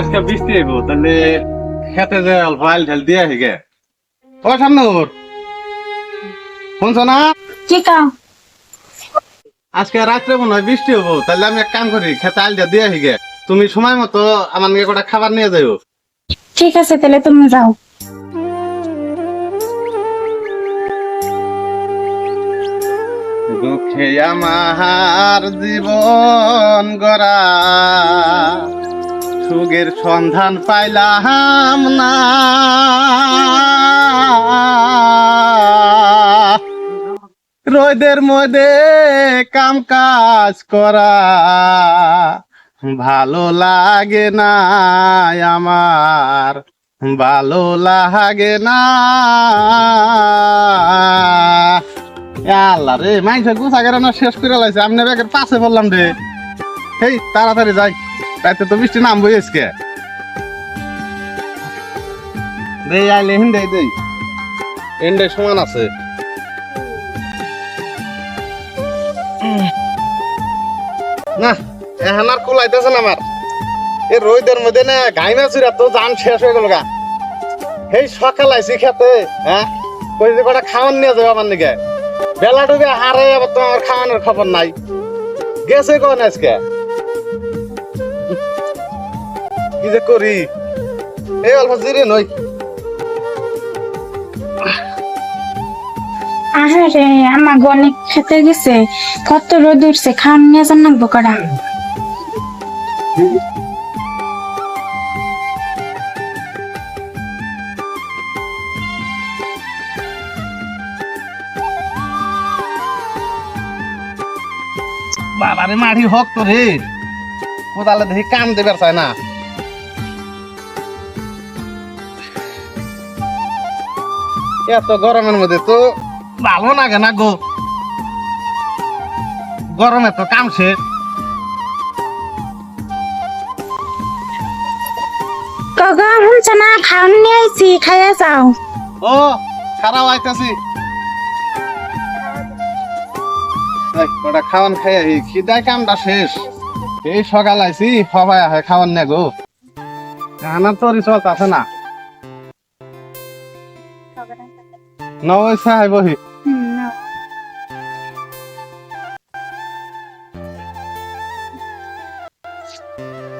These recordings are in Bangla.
আজকে বৃষ্টি হইব তাহলে খেতে যে অল্প আইল ঢাল দিয়ে হিগে ও সামনে ওর শুনছো না? কি কাম আজকে রাত্রে মনে হয় বৃষ্টি হব তাহলে আমি এক কাম করি খেতে আইল দিয়ে হিগে তুমি সময় মতো আমার নিয়ে কটা খাবার নিয়ে যাও ঠিক আছে তাহলে তুমি যাও। দুঃখে আমার জীবন গড়া। সুখের সন্ধান পাইলাম না। রোদের মধ্যে কাম কাজ করা ভালো লাগে না আমার, ভালো লাগে না। আল্লাহ রে মাইসে গুছা গেরানো শেষ করে আমনে ব্যাগের পাশে বললাম রে। হেই তাড়াতাড়ি যাই। রাতে তো বৃষ্টি নামবো আজকে। দেই, আইলে হিন্দাই দেই। হিন্দাই সমান আছে। না, এখন আর কুলাইতেছে না আমার। এই রোদের মধ্যে না গাই মাছুর এত জান শেষ হয়ে গেল গা। এই সকাল আইসি খেতে হ্যাঁ? কই যে কটা খাওয়ান নিয়ে যাবে আমার নিকে বেলা ডুবে হারে আবার তো আমার খাওয়ানোর খবর নাই। গেছে কোন আজকে? কি যে করি? এই অল্প জিরে নই। আরে আমার অনেক খেতে গেছে। কত রোদ উঠছে খান নিয়ে যান না বোকারা বাবারে মাটি হক তো রে। কোদালে দেখি কাম দেবার চায় না। এত গরমের মধ্যে তো ভালো লাগে না গো। গরমে তো কাম শেষ কাকা শুনছে না? খাওয়ান নিয়ে আইছি খাইয়া যাও। ও খারাপ আইতাছি। এই, কটা খাওয়ান খাই আহি খিদাই কামটা শেষ। এই সকাল আইছি সবাই আহে খাওয়ান নে গো। আনার তো রিসোর্ট আছে না। হুম, নাও।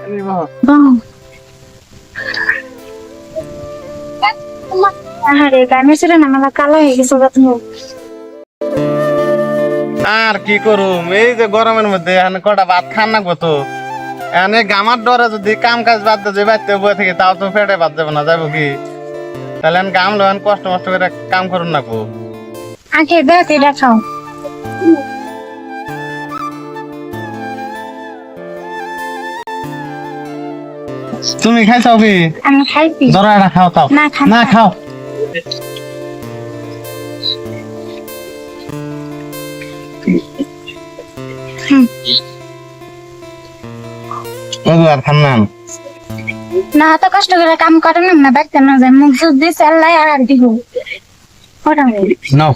এই বহ। বাহ। আরে কি করুম এই যে গরমের মধ্যে কটা ভাত খান না কত এখানে গামার ডরে যদি কাম কাজ বাদ দিয়ে বাইতে বয়ে থেকে তাও তো পেটে বাদ যাবে না যাব কি তাহলে গাম লোন কষ্ট মষ্ট করে কাম করুন না কো আগে দেখ এটা খাও তুমি খাইছাও কি আমি খাইছি। ধরো এটা খাও তাও না। খাও। হুম। আর খান না। না তো কষ্ট করে কাম করে না না দেখতে না যায় মুখ জুত দিছে আল্লাহ আর দিব। ওটা নাও।